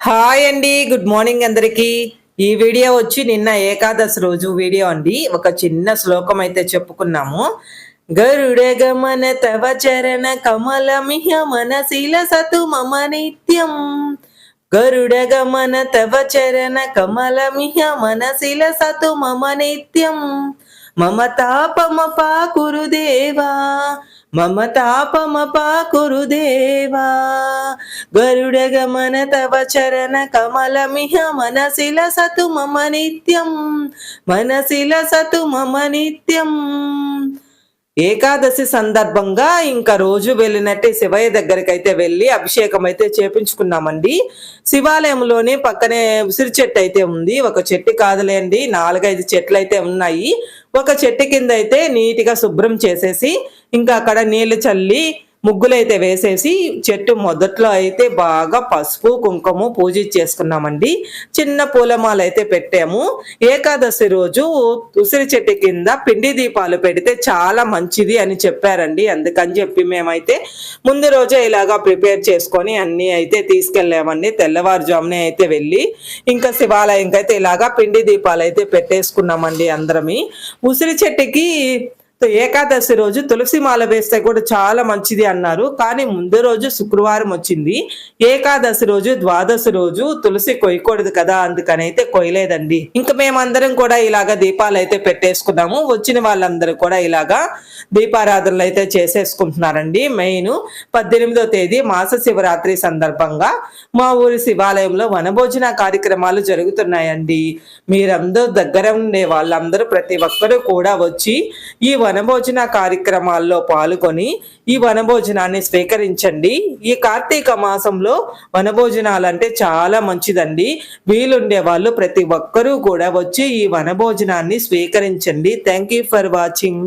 Hi అండి good morning అందరికి. ఈ వీడియో వచ్చి నిన్న ఏకాదశి రోజు వీడియో అండి. ఒక చిన్న శ్లోకం అయితే చెప్పుకున్నాము. గరుడ గమన తవ చరణ కమలమిహ మనశీల సతు మమ నిత్యం. గరుడ గమన తవ చరణ కమలమిహ మనశీల సతు మమ నిత్యం. మమ పాకురు దేవా మమ తాపమ పాకురు గరుడ గమన తవ చరణ కమలమిహ మనసిల సతు మమ నిత్యం. మనసిల సతు మమ నిత్యం. ఏకాదశి సందర్భంగా ఇంకా రోజు వెళ్ళినట్టే శివయ్య దగ్గరికి అయితే వెళ్ళి అభిషేకం అయితే చేపించుకున్నామండి. శివాలయంలోనే పక్కనే ఉసిరి చెట్టు అయితే ఉంది. ఒక చెట్టు కాదులేండి నాలుగైదు చెట్లు అయితే ఉన్నాయి. ఒక చెట్టు కింద అయితే నీట్గా శుభ్రం చేసేసి ఇంకా అక్కడ నీళ్ళు చల్లి ముగ్గులైతే వేసేసి చెట్టు మొదట్లో అయితే బాగా పసుపు కుంకుమ పూజ చేసుకున్నామండి చిన్న పూలమాల అయితే పెట్టాము. ఏకాదశి రోజు ఉసిరి చెట్టు కింద పిండి దీపాలు పెడితే చాలా మంచిది అని చెప్పారండి. అందుకని చెప్పి మేమైతే ముందు రోజే ఇలాగా ప్రిపేర్ చేసుకొని అన్నీ అయితే తీసుకెళ్ళామండి. తెల్లవారుజామునే అయితే వెళ్ళి ఇంకా శివాలయంకి అయితే ఇలాగా పిండి దీపాలు అయితే పెట్టేసుకున్నామండి అందరమి. ఉసిరి చెట్టుకి ఏకాదశి రోజు తులసి మాల వేస్తే కూడా చాలా మంచిది అన్నారు. కానీ ముందు రోజు శుక్రవారం వచ్చింది. ఏకాదశి రోజు ద్వాదశి రోజు తులసి కొయ్యకూడదు కదా అందుకని అయితే కొయ్యలేదండి. ఇంకా మేమందరం కూడా ఇలాగా దీపాలు అయితే పెట్టేసుకున్నాము వచ్చిన వాళ్ళందరూ కూడా ఇలాగా దీపారాధనలు అయితే చేసేసుకుంటున్నారండి. మెయిన్ పద్దెనిమిదో తేదీ మాస శివరాత్రి సందర్భంగా మా ఊరి శివాలయంలో వనభోజన కార్యక్రమాలు జరుగుతున్నాయండి. మీరందరూ దగ్గర ఉండే వాళ్ళందరూ ప్రతి ఒక్కరూ కూడా వచ్చి ఈ వనభోజన కార్యక్రమాల్లో పాల్గొని ఈ వనభోజనాన్ని స్వీకరించండి. ఈ కార్తీక మాసంలో వనభోజనాలు అంటే చాలా మంచిదండి. వీలుండే వాళ్ళు ప్రతి ఒక్కరూ కూడా వచ్చి ఈ వనభోజనాన్ని స్వీకరించండి. Thank you for watching